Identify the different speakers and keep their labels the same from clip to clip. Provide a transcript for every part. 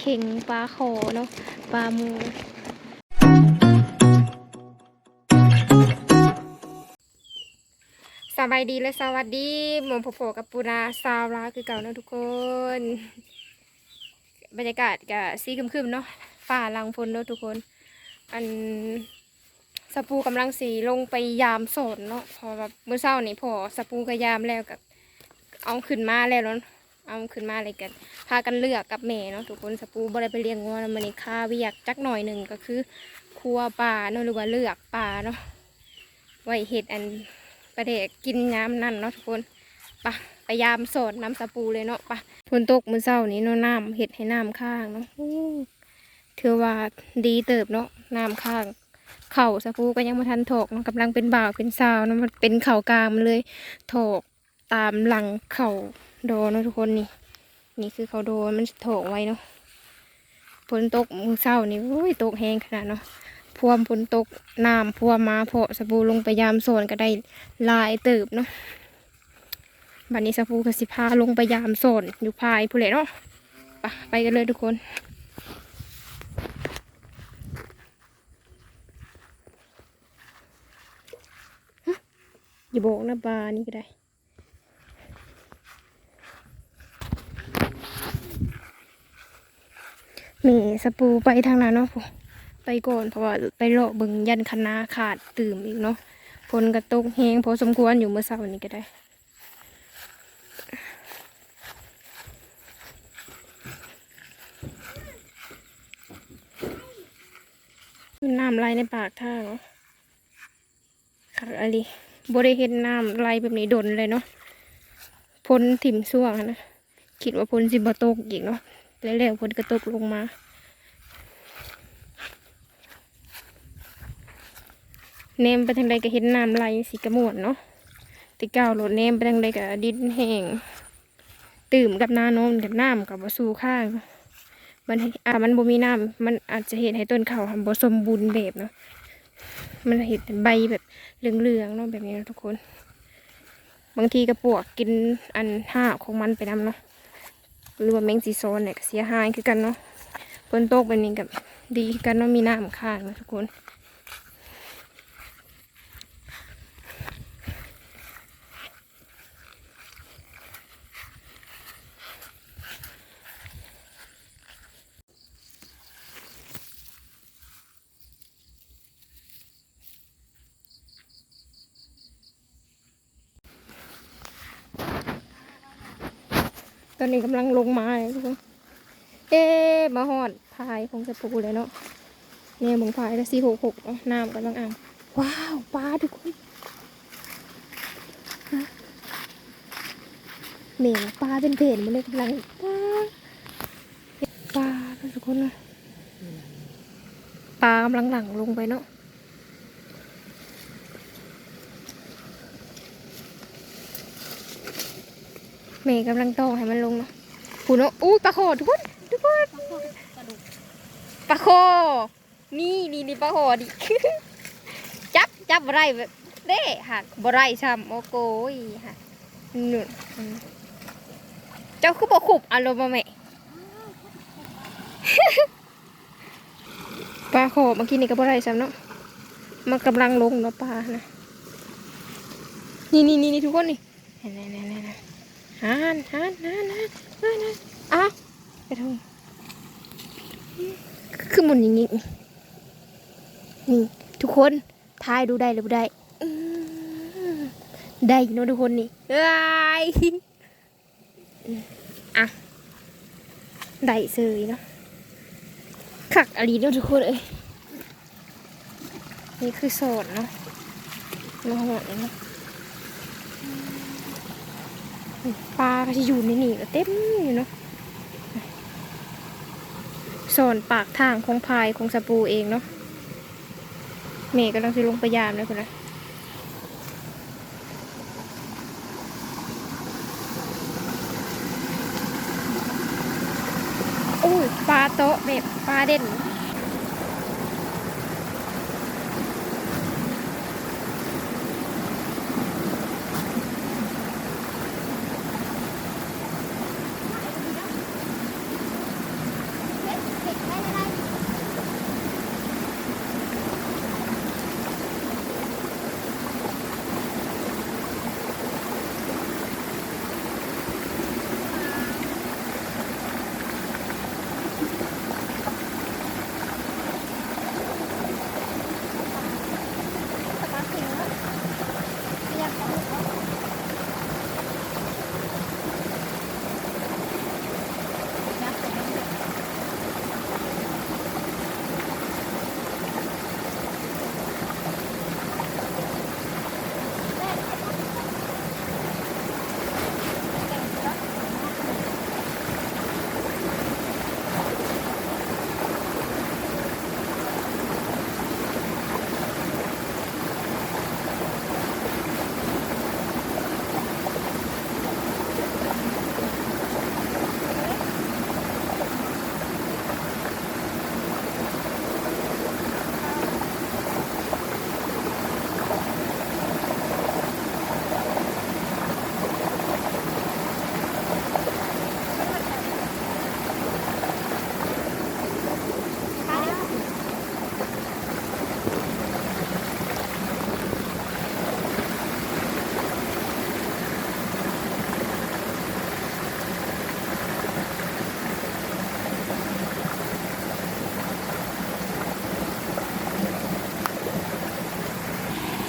Speaker 1: เข่งปลาคอเนาะปลามูสบายดีและสวัสดีหมอมโผกับปูนาซาวลาคือเก่าเนาะทุกคน บรรยากาศกับสีคึมๆเนาะฝ่าลังฝนเนาะทุกคน อันสปูกำลังสีลงไปยามสนเนาะพอแบบเมื่อเช้านี่พอสปูก็ยามแล้วกับเอาขึ้นมาแล้วเนาะ เอาขึ้นมาอะไรกันพากันเลือกกับแม่เนาะทุกคนสปูบ่ได้ไปเลี้ยงงัวมันนี่ค่าเวียกจักหน่อยหนึ่งก็คือครัวปลาเนาะหรือว่าเลือกปลาเนาะไว้เห็ดอันประเดกกินน้ำนั่นเนาะทุกคนไปะไปยามโสดน้ำสปูเลยเนาะไปะฝนตกมื้อเช้านี้เนาะน้ำเห็ดให้น้ำข้างเนาะถือว่าดีเติบเนาะน้ำข้างเข่าสปูก็ยังมาทันถกเนาะกำลังเป็นบ่าวเป็นสาวเนาะมันเป็นเข่ากลางมันเลยถกตามหลังเข่า โดเนาะทุกคนนี่ นี่คือเขาโดนมันโถกไว้เนาะฝนตกมือเศร้านี่โอ้ยตกแห้งขนาดเนาะพวมฝนตกน้ำพวมมาเพาะสบู่ลงไปยามโซนก็ได้ลายเติบเนาะบัดนี้สบู่ก็สิพาลงไปยามโซนอยู่ภายผู้เล่เนาะไปไปกันเลยทุกคนอย่าบอกนะบานี่ก็ได้ มีสปูไปทางนั้นเนาะผู้ไปก่อนเพราะว่าไปเลาะบึงยันคณะขาดตื่มอีกเนาะฝนกระตกแหงพอสมควรอยู่เมื่อเช้านี้ก็ได้น้ำไหลในปากท่าเนาะค่ะอะไรบริเห็นน้ำไหลแบบนี้ดนเลยเนาะพ้นถิ่มช่วงนะ คิดว่าพ้นสิบตกอีกเนาะ แล้วๆพ้นกระตกลงมาเนมไปทางใดก็เห็นน้ำไหลสีกระมวดเนาะติก้าวรถเนมไปทางใดก็ดินแห้งตื่มกับนาโนมกับน้ำกับสู่ข้างมันให้อ่ามันบ่มีน้ำมันอาจจะเห็นให้ต้นเขาวบ่สมบูรณ์แบบเนาะมันเห็นใบแบบเหลืองๆเนาะแบบนี้นะทุกคน บางทีกระปวกกินอันห้าของมันไปนำเนาะ หรือว่าแมงซีโซนเนี่ยก็เสียหายคือกันเนาะฝนตกแบบนี้กับดีกันเนาะมีน้ำข้างนาะทุกคน ตอนนี้กำลังลงมาเลยทุกคนเอ๊ะมาหอดพายของสปูเลยเนาะเนี่ยมงพายแล้วสี่หกหกน้ำกำลังอ่างว้าวปลาทุกคนฮะเหม่ปลาเป็นเพนมันเลยกำลังปลาปลาทุกคนนะปลากำลังหลังลงไปเนาะ เมย์กำลังโตให้มันลงเนาะผูนอู้ปลาโคทุกคนทุกคนปลาโค นี่นี่นี่ปลาโคดิ จับจับบไรแบบเด้หักบไรซ้ำโอ้โกยหักนุ่นอืมเจ้าคือบ่ขุบอารมณ์มาแม่ปลาโคเมื่อกี้นี่ก็บไรซ้ำเนาะมันกำลังลงเนาะปลานะนี่นี่นี่นี่ทุกคนนี่นี่นี่นี่นี่ฮัน ฮันฮันฮันฮันฮันอ้าวไปทางคือหมุนอย่างนี้นี่ทุกคนทายดูได้หรือไม่ได้ได้เนอะทุกคนนี่เอ้ยอะได้เสยเนาะขักอะไรเนาะทุกคนเอ้ยนี่คือโสดเนาะมาหอดเนาะ ปลาก็จะอยู่ในนี่ก็เต็มอยู่เนาะสอนปากทางของพายของสปูเองเนาะเมย์กำลังจะลงไปยามนะคุณนะโอ้ยปลาโต๊ะแบบปลาเด่น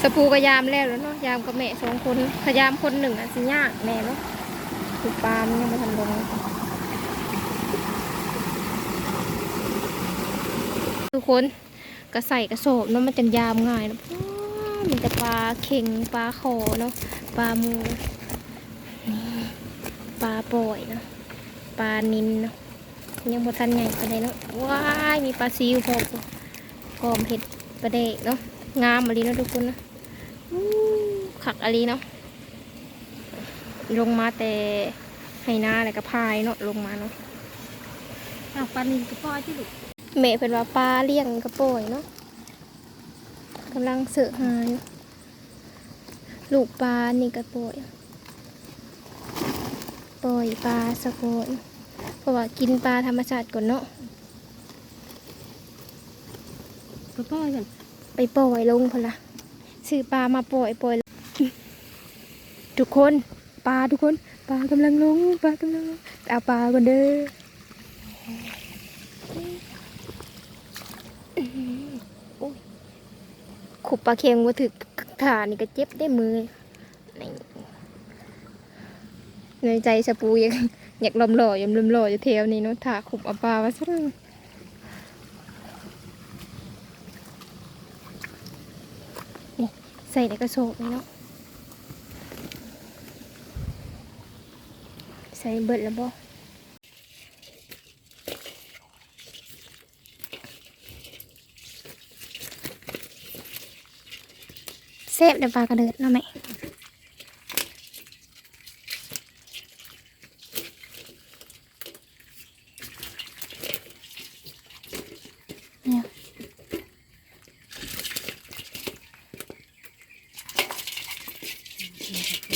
Speaker 1: ะปูก็ยามแล้วแล้วเนาะยามกับแม่สองคนขยามคนหนึ่งอะสิยากแน่เนาะคือปลามันยังไม่ทันลงทุกคนก็ใส่กระสอบเนาะมันจังยามง่ายเนาะมีแต่ปลาเข่งปลาคอเนาะปลามูนี่ปลาปล่อยเนาะปลานินเนาะยังบ่ทันใหญ่ปานใดเนาะว้ายมีปลาซิวพอมกอมเห็ดปลาเดกเนาะงามอะไรเนาะทุกคนนะ ขักอะไรเนาะลงมาแต่ให้หน้าอะไรก็พายเนาะลงมาเนาะ
Speaker 2: อ้าวปลานิลกระป๋อยที่ลูก
Speaker 1: เมย์เป็นว่าปลาเลี้ยงกระโปร่ยเนาะกำลังเสือหาอยู่ลูกปลานี่กระโปร่ยปล่อยปลาสะโกนเพราะว่ากินปลาธรรมชาติก่อนเนาะ
Speaker 2: กระป๋อยกัน
Speaker 1: ไปปล่อยลงพนละ ซื้อปลามาปล่อยปล่อยทุกคนปลาทุกคนปลากำลังลงปลากำลังลงเอาปลาก่อนเด้อขุบปลาเค็งว่าถึกขานี่ก็เจ็บได้มือนี่ในใจสปูยังอยากลมหล่อยังลมหล่ออยู่เทวนี้เนาะถาขุบเอาปลามาซะเลยนี่ใส่ในกระโสอบนี่เนาะใส่เบิดแล้วบ่เซฟเดี๋ยวปลากระเดิดเนาะแม่เนี่ย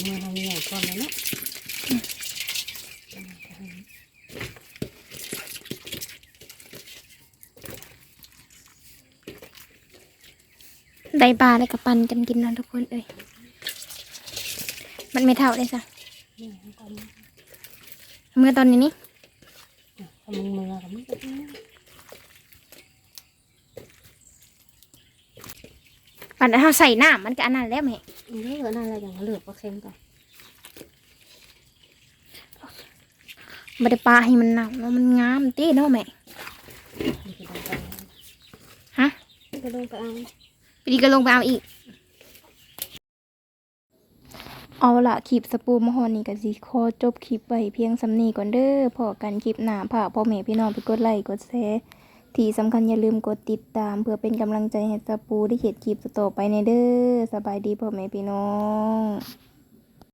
Speaker 2: มือทำใหญ่ ก่อนแล้วเนาะ
Speaker 1: ได้ปลาแล้วก็ปันกันกินเนาะทุกคนเอ้ยมันไม่เท่าเลยจ้ะ
Speaker 2: นี่ก่อน
Speaker 1: เมื่อตอนนี้นี่
Speaker 2: ทำมือมือกับมือกับมือ
Speaker 1: ปันเอาใส่น้ำมันก็อันนั้นแล้วแม่
Speaker 2: เหลือนั่นอะไรอย่างเหลือปลาเค็มก่อน
Speaker 1: บ่ได้ปลาให้มันหนำเนาะมันงามเต้เนาะแม่
Speaker 2: นี่ก็ลงไป
Speaker 1: ฮะ
Speaker 2: ก็ลงไปเอา
Speaker 1: ไปดีก็ลงไปเอาอีก เอาละคลิปสปูมหอนี่ก็สิขอจบคลิปไว้เพียงสำนีก่อนเด้อพอกันคลิปหน้าพาพ่อแม่พี่น้องไปกดไลค์กดแชร์ที่สำคัญอย่าลืมกดติดตาม เพื่อเป็นกำลังใจให้สปูได้เขียนคลิปต่อไปในเด้อสบายดีพ่อแม่พี่น้อง